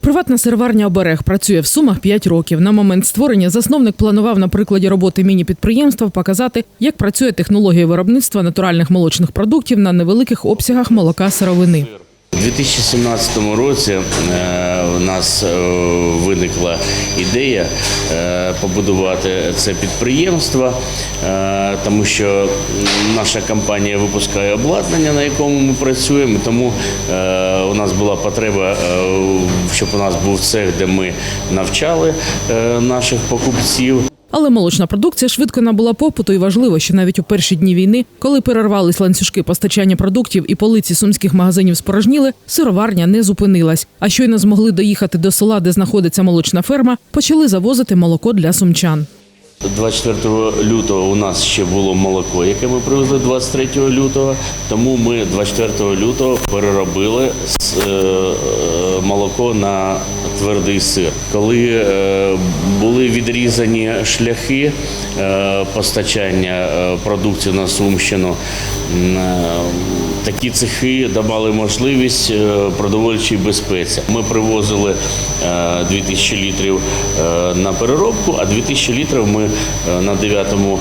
Приватна серварня оберег працює в Сумах 5 років. На момент створення засновник планував на прикладі роботи міні-підприємства показати, як працює технологія виробництва натуральних молочних продуктів на невеликих обсягах молока сировини. У 2017 році е, у нас е, виникла ідея е, побудувати це підприємство, е, тому що наша компанія випускає обладнання, на якому ми працюємо. Тому у нас була потреба, щоб у нас був цех, де ми навчали наших покупців. Але молочна продукція швидко набула попиту, і важливо, що навіть у перші дні війни, коли перервались ланцюжки постачання продуктів і полиці сумських магазинів спорожніли, сироварня не зупинилась. А щойно змогли доїхати до села, де знаходиться молочна ферма, почали завозити молоко для сумчан. 24 лютого у нас ще було молоко, яке ми привезли 23 лютого. Тому ми 24 лютого переробили е, е, молоко на твердий сир. Коли е, були відрізані шляхи е, постачання е, продукції на Сумщину, такі цехи давали можливість продовольчій безпеці. Ми привозили е, 2000 літрів на переробку, а 2000 літрів ми на 9-му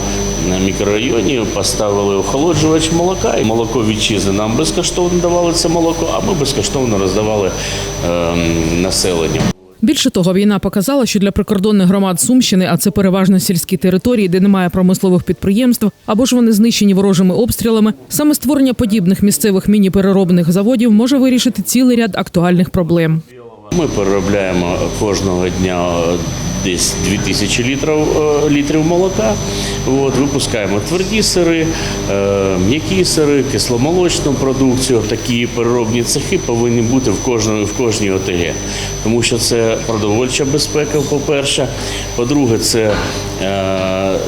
мікрорайоні поставили охолоджувач молока. І молоко вітчизни нам безкоштовно давали це молоко, а ми безкоштовно роздавали е, населенню. Більше того, війна показала, що для прикордонних громад Сумщини, а це переважно сільські території, де немає промислових підприємств, або ж вони знищені ворожими обстрілами, саме створення подібних місцевих міні-переробних заводів може вирішити цілий ряд актуальних проблем. Ми переробляємо кожного дня десь 2000 літрів, е, літрів молока. От, випускаємо тверді сири, е, м'які сири, кисломолочну продукцію. Такі переробні цехи повинні бути в кожній, в кожній ОТГ. Тому що це продовольча безпека, по-перше. По-друге, це е,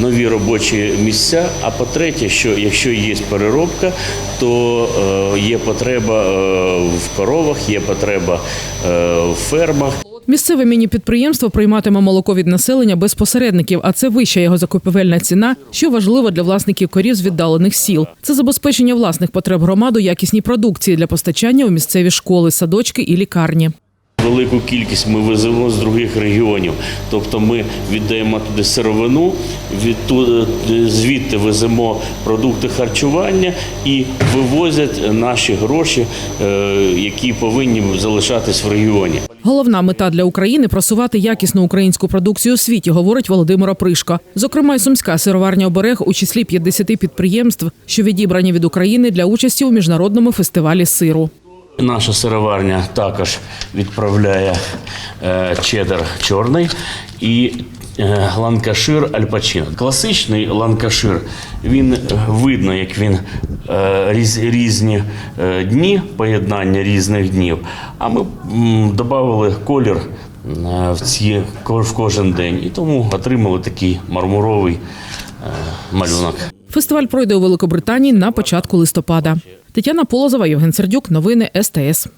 нові робочі місця. А по-третє, що якщо є переробка, то е, є потреба е, в коровах, є потреба е, в фермах. Місцеве міні-підприємство прийматиме молоко від населення без посередників, а це вища його закупівельна ціна, що важливо для власників корів з віддалених сіл. Це забезпечення власних потреб громаду якісній продукції для постачання у місцеві школи, садочки і лікарні. Велику кількість ми веземо з других регіонів. Тобто ми віддаємо туди сировину, відту- звідти веземо продукти харчування і вивозять наші гроші, е, які повинні залишатись в регіоні. Головна мета для України просувати якісну українську продукцію у світі, говорить Володимир Опришко. Зокрема, й сумська сироварня оберег у числі 50 підприємств, що відібрані від України для участі у міжнародному фестивалі сиру. Наша сироварня також відправляє е, чеддер чорний і е, ланкашир альпачино. Класичний ланкашир, він е, видно, як він різ, різні дні, поєднання різних днів. А ми м, додали колір в, ці, в кожен день. І тому отримали такий мармуровий малюнок. Фестиваль пройде у Великобританії на початку листопада. Тетяна Полозова, Євген Сердюк. Новини СТС.